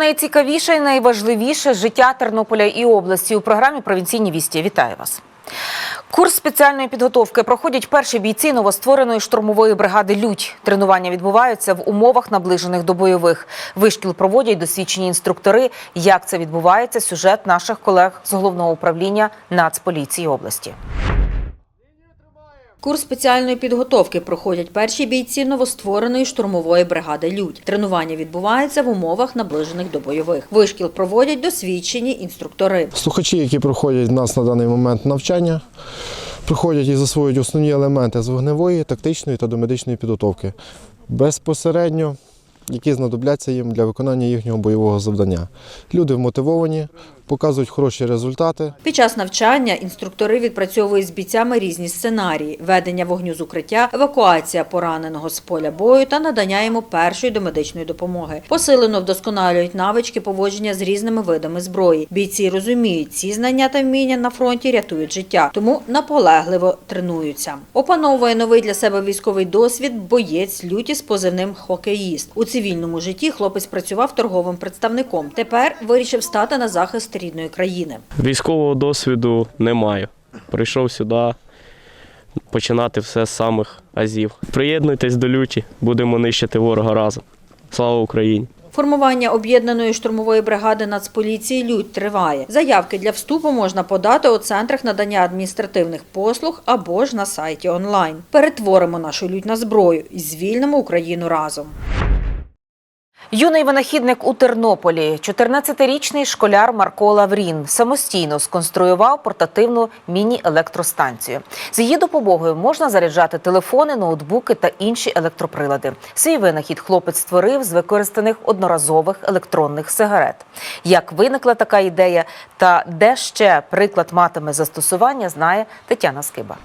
Найцікавіше і найважливіше життя Тернополя і області у програмі Провінційні вісті. Вітаю вас. Курс спеціальної підготовки проходять перші бійці новоствореної штурмової бригади Людь. Тренування відбуваються в умовах, наближених до бойових. Вишкіл проводять досвідчені інструктори. Як це відбувається? Сюжет наших колег з головного управління Нацполіції області. Курс спеціальної підготовки проходять перші бійці новоствореної штурмової бригади Людь. Тренування відбувається в умовах, наближених до бойових. Вишкіл проводять досвідчені інструктори. Слухачі, які проходять нас на даний момент навчання, проходять і засвоюють основні елементи з вогневої, тактичної та домедичної підготовки. Безпосередньо, які знадобляться їм для виконання їхнього бойового завдання. Люди вмотивовані, показують хороші результати. Під час навчання інструктори відпрацьовують з бійцями різні сценарії: ведення вогню з укриття, евакуація пораненого з поля бою та надання йому першої домедичної допомоги. Посилено вдосконалюють навички поводження з різними видами зброї. Бійці розуміють, ці знання та вміння на фронті рятують життя, тому наполегливо тренуються. Опановує новий для себе військовий досвід боєць люті з позивним хокеїст. У цивільному житті хлопець працював торговим представником. Тепер вирішив стати на захист рідної країни. Військового досвіду не маю. Прийшов сюди починати все з самих азів. Приєднуйтесь до люті, будемо нищити ворога разом. Слава Україні! Формування об'єднаної штурмової бригади Нацполіції Людь триває. Заявки для вступу можна подати у центрах надання адміністративних послуг або ж на сайті онлайн. Перетворимо нашу людь на зброю і звільнимо Україну разом. Юний винахідник у Тернополі, 14-річний школяр Марко Лаврін, самостійно сконструював портативну міні-електростанцію. З її допомогою можна заряджати телефони, ноутбуки та інші електроприлади. Свій винахід хлопець створив з використаних одноразових електронних сигарет. Як виникла така ідея та де ще приклад матиме застосування, знає Тетяна Скиба.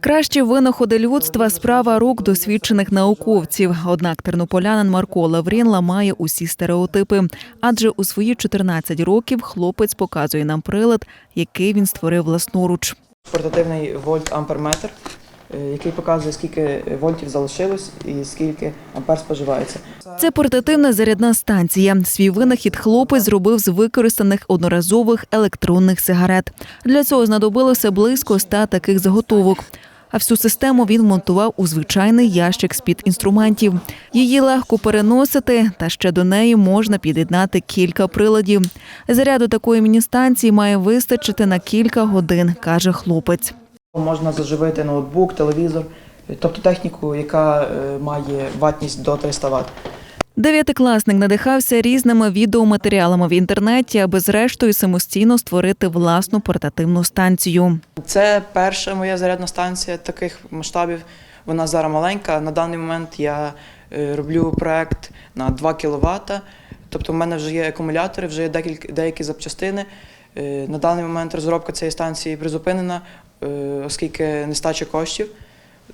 Кращі винаходи людства справа рук досвідчених науковців. Однак тернополянин Марко Лаврін ламає усі стереотипи. Адже у свої 14 років хлопець показує нам прилад, який він створив власноруч. портативний вольт-амперметр, е, який показує, скільки вольтів залишилось і скільки ампер споживається. Це портативна зарядна станція. Свій винахід хлопець зробив з використаних одноразових електронних сигарет. Для цього знадобилося близько ста таких заготовок. А всю систему він монтував у звичайний ящик з під інструментів. Її легко переносити, та ще до неї можна під'єднати кілька приладів. Заряду такої міні-станції має вистачити на кілька годин, каже хлопець. Можна заживити ноутбук, телевізор, тобто техніку, яка е, має ватність до 300 Вт. Дев'ятикласник надихався різними відеоматеріалами в інтернеті, аби зрештою самостійно створити власну портативну станцію. Це перша моя зарядна станція таких масштабів. Вона зараз маленька. На даний момент я е, роблю проект на 2 кВт. Тобто в мене вже є акумулятори, вже є декілька деякі запчастини. Е, На даний момент розробка цієї станції призупинена, е, оскільки нестача коштів.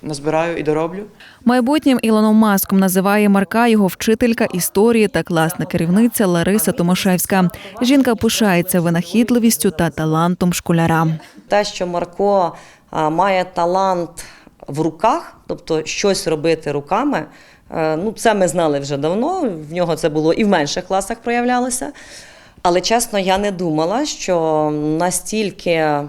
Назбираю і дороблю. Майбутнім Ілоном Маском називає Марка його вчителька історії та класна керівниця Лариса Томашевська. Жінка пишається винахідливістю та талантом школяра. те, що Марко має талант в руках, тобто щось робити руками. е, Ну, це ми знали вже давно. В нього це було і в менших класах проявлялося. Але чесно, я не думала, що настільки.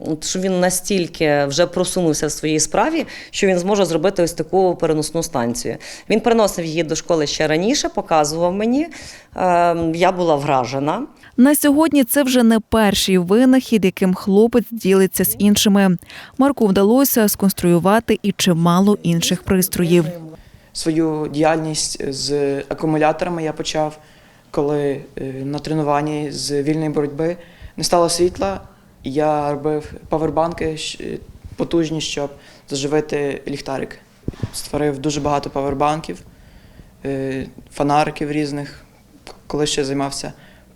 От, Що він настільки вже просунувся в своїй справі, що він зможе зробити ось таку переносну станцію. Він приносив її до школи ще раніше, показував мені. Е, Я була вражена. На сьогодні це вже не перший винахід, яким хлопець ділиться з іншими. Марку вдалося сконструювати і чимало інших пристроїв. Свою діяльність з акумуляторами я почав, коли е, на тренуванні з вільної боротьби не стало світла. Я робив павербанки потужні, щоб заживити ліхтарик. Створив дуже багато павербанків, е, фонариків різних, коли ще займався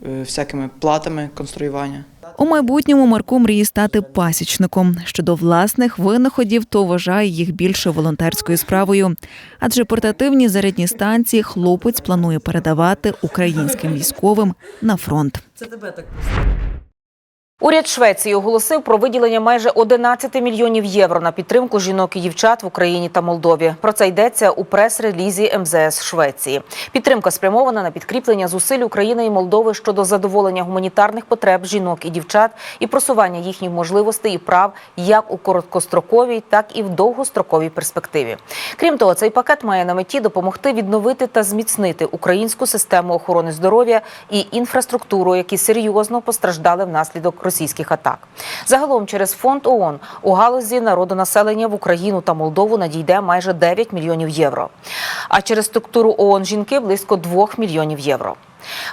е, всякими платами конструювання. У майбутньому Марко мріє стати пасічником. Щодо власних винаходів, то вважає їх більше волонтерською справою. Адже портативні зарядні станції хлопець планує передавати українським військовим на фронт. Уряд Швеції оголосив про виділення майже 11 мільйонів євро на підтримку жінок і дівчат в Україні та Молдові. Про це йдеться у прес-релізі МЗС Швеції. Підтримка спрямована на підкріплення зусиль України і Молдови щодо задоволення гуманітарних потреб жінок і дівчат і просування їхніх можливостей і прав як у короткостроковій, так і в довгостроковій перспективі. Крім того, цей пакет має на меті допомогти відновити та зміцнити українську систему охорони здоров'я і інфраструктуру, які серйозно постраждали внаслідок російських атак. Загалом через фонд ООН у галузі народонаселення в Україну та Молдову надійде майже 9 мільйонів євро. А через структуру ООН жінки близько 2 мільйонів євро.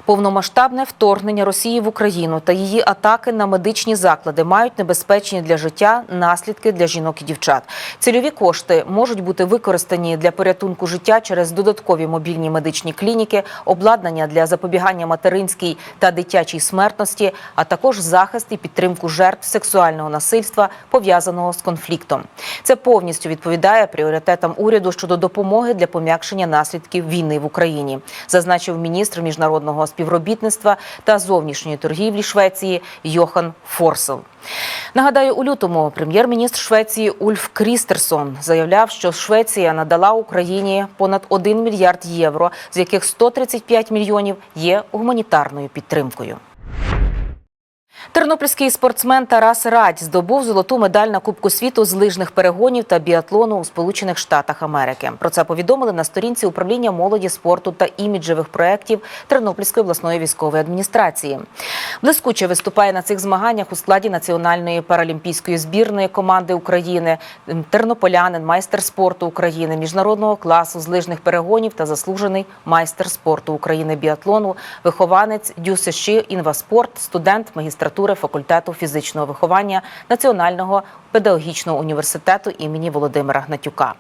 Повномасштабне вторгнення Росії в Україну та її атаки на медичні заклади мають небезпечні для життя наслідки для жінок і дівчат. Цільові кошти можуть бути використані для порятунку життя через додаткові мобільні медичні клініки, обладнання для запобігання материнській та дитячій смертності, а також захист і підтримку жертв сексуального насильства, пов'язаного з конфліктом. Це повністю відповідає пріоритетам уряду щодо допомоги для пом'якшення наслідків війни в Україні, зазначив міністр міжнародного співробітництва та зовнішньої торгівлі Швеції Йохан Форсел. Нагадаю, у лютому прем'єр-міністр Швеції Ульф Крістерсон заявляв, що Швеція надала Україні понад 1 мільярд євро, з яких 135 мільйонів є гуманітарною підтримкою. Тернопільський спортсмен Тарас Радь здобув золоту медаль на Кубку світу з лижних перегонів та біатлону у Сполучених Штатах Америки. Про це повідомили на сторінці управління молоді, спорту та іміджевих проєктів Тернопільської обласної військової адміністрації. Блискуче виступає на цих змаганнях у складі національної паралімпійської збірної команди України, тернополянин, майстер спорту України, міжнародного класу з лижних перегонів та заслужений майстер спорту України біатлону, вихованець ДЮСШ «Інваспорт», студент магістратури факультету фізичного виховання Національного педагогічного університету імені Володимира Гнатюка.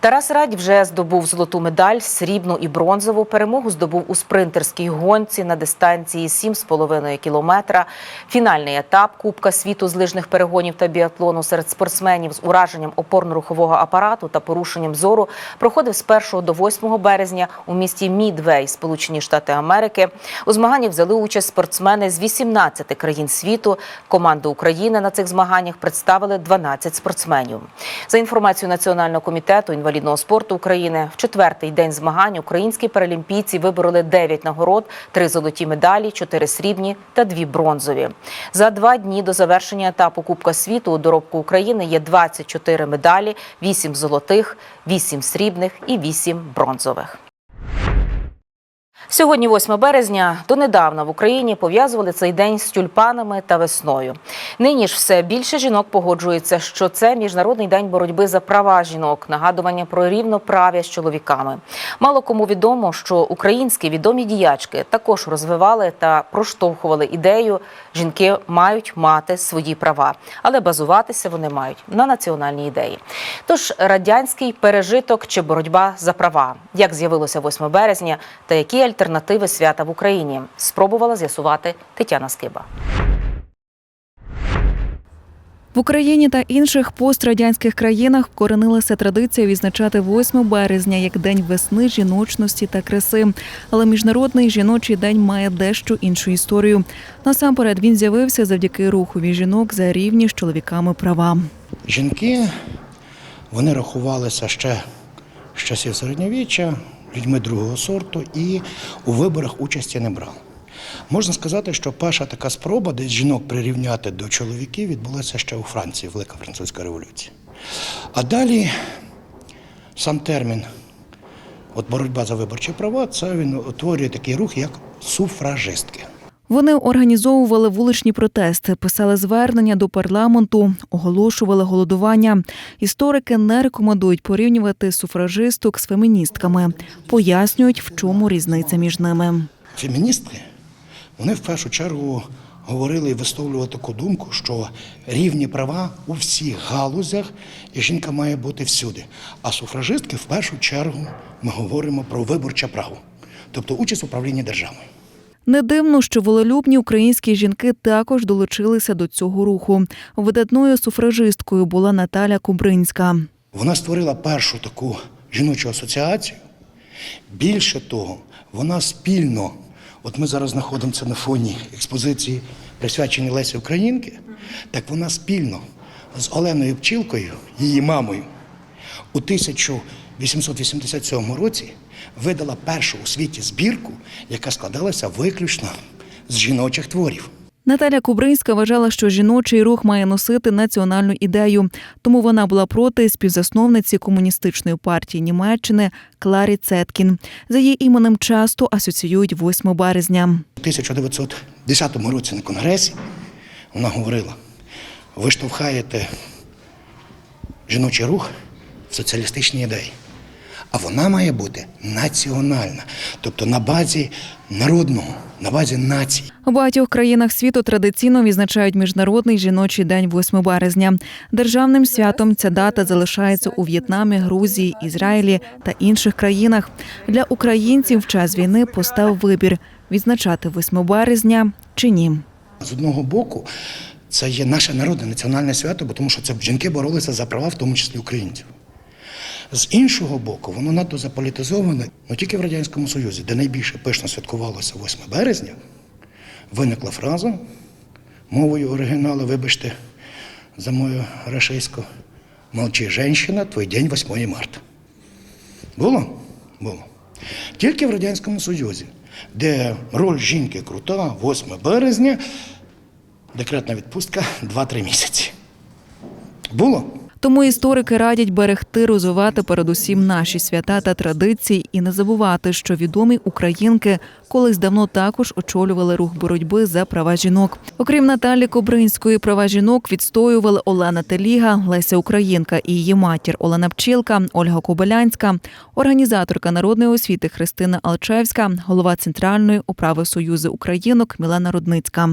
Тарас Радь вже здобув золоту медаль, срібну і бронзову. Перемогу здобув у спринтерській гонці на дистанції 7,5 кілометра. Фінальний етап Кубка світу з лижних перегонів та біатлону серед спортсменів з ураженням опорно-рухового апарату та порушенням зору проходив з 1 до 8 березня у місті Мідвей, Сполучені Штати Америки. У змаганні взяли участь спортсмени з 18 країн світу. Команду України на цих змаганнях представили 12 спортсменів. За інформацією Національного комітету інвалідного спорту України, в четвертий день змагань українські паралімпійці вибороли 9 нагород, 3 золоті медалі, 4 срібні та 2 бронзові. За два дні до завершення етапу Кубка світу у доробку України є 24 медалі, 8 золотих, 8 срібних і 8 бронзових. Сьогодні, 8 березня, донедавна в Україні пов'язували цей день з тюльпанами та весною. Нині ж все більше жінок погоджується, що це міжнародний день боротьби за права жінок, нагадування про рівноправ'я з чоловіками. Мало кому відомо, що українські відомі діячки також розвивали та проштовхували ідею, жінки мають мати свої права, але базуватися вони мають на національній ідеї. Тож радянський пережиток чи боротьба за права, як з'явилося 8 березня, та які альтернативи свята в Україні, спробувала з'ясувати Тетяна Скиба. В Україні та інших пострадянських країнах вкоренилася традиція відзначати 8 березня як день весни, жіночності та краси. Але міжнародний жіночий день має дещо іншу історію. Насамперед він з'явився завдяки рухові жінок за рівні з чоловіками права. Жінки вони рахувалися ще з часів середньовіччя людьми другого сорту і у виборах участі не брали. Можна сказати, що перша така спроба десь жінок прирівняти до чоловіків відбулася ще у Франції, Велика Французька революція. А далі сам термін от боротьба за виборчі права, це він утворює такий рух, як суфражистки. Вони організовували вуличні протести, писали звернення до парламенту, оголошували голодування. Історики не рекомендують порівнювати суфражисток з феміністками, пояснюють, в чому різниця між ними. Феміністки вони в першу чергу говорили і висловлювали таку думку, що рівні права у всіх галузях, і жінка має бути всюди. А суфражистки в першу чергу ми говоримо про виборче право, тобто участь в управлінні державою. Не дивно, що волелюбні українські жінки також долучилися до цього руху. Видатною суфражисткою була Наталя Кубринська. Вона створила першу таку жіночу асоціацію. Більше того, вона спільно, от ми зараз знаходимося на фоні експозиції присвячені Лесі Українки, так вона спільно з Оленою Пчілкою, її мамою, у 1887 році видала першу у світі збірку, яка складалася виключно з жіночих творів. Наталя Кубринська вважала, що жіночий рух має носити національну ідею, тому вона була проти співзасновниці комуністичної партії Німеччини Кларі Цеткін. За її іменем часто асоціюють 8 березня. У 1910 році на конгресі вона говорила: ви штовхаєте жіночий рух в соціалістичні ідеї. А вона має бути національна, тобто на базі народного, на базі нації. У багатьох країнах світу традиційно відзначають міжнародний жіночий день 8 березня. Державним святом ця дата залишається у В'єтнамі, Грузії, Ізраїлі та інших країнах. Для українців в час війни постав вибір відзначати 8 березня чи ні. З одного боку, це є наше народне національне свято, бо тому що це жінки боролися за права, в тому числі українців. З іншого боку, воно надто заполітизоване, ну тільки в Радянському Союзі, де найбільше пишно святкувалося 8 березня, виникла фраза мовою оригіналу, вибачте, за мою рашистську, молчи, женщина, твій день 8 марта. Було? Було. Тільки в Радянському Союзі, де роль жінки крута, 8 березня, декретна відпустка 2-3 місяці. Було? Тому історики радять берегти, розвивати передусім наші свята та традиції і не забувати, що відомі українки колись давно також очолювали рух боротьби за права жінок. Окрім Наталі Кобринської, права жінок відстоювали Олена Теліга, Леся Українка і її матір Олена Пчілка, Ольга Кобилянська, організаторка народної освіти Христина Алчевська, голова центральної управи Союзу Українок Мілена Рудницька.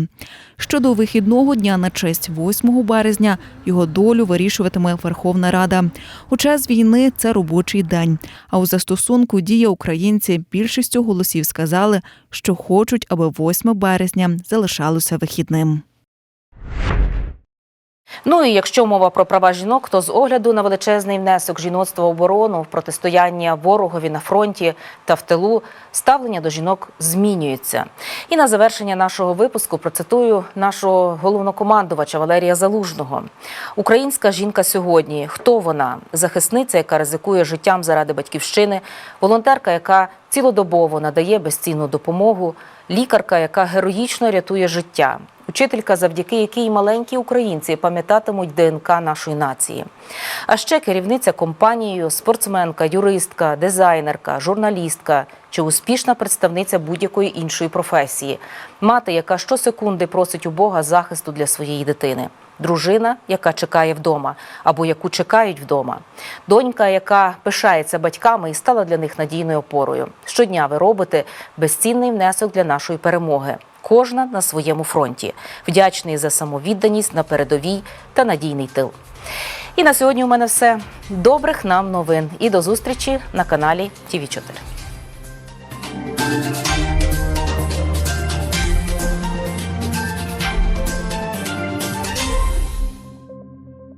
Щодо вихідного дня на честь 8 березня його долю вирішуватиме Верховна Рада. У час війни це робочий день. А у застосунку дія українці більшістю голосів сказали, що хочуть, аби 8 березня залишалося вихідним. Ну і якщо мова про права жінок, то з огляду на величезний внесок жіноцтва в оборону, в протистояння ворогові на фронті та в тилу, ставлення до жінок змінюється. І на завершення нашого випуску процитую нашого головнокомандувача Валерія Залужного. Українська жінка сьогодні. Хто вона? Захисниця, яка ризикує життям заради батьківщини, волонтерка, яка цілодобово надає безцінну допомогу, лікарка, яка героїчно рятує життя. Учителька, завдяки якій маленькі українці пам'ятатимуть ДНК нашої нації. А ще керівниця компанією, спортсменка, юристка, дизайнерка, журналістка чи успішна представниця будь-якої іншої професії, мати, яка щосекунди просить у Бога захисту для своєї дитини. Дружина, яка чекає вдома, або яку чекають вдома, донька, яка пишається батьками і стала для них надійною опорою. Щодня ви робите безцінний внесок для нашої перемоги. Кожна на своєму фронті, вдячний за самовідданість на передовій та надійний тил. І на сьогодні у мене все. Добрих нам новин і до зустрічі на каналі ТІВІ 4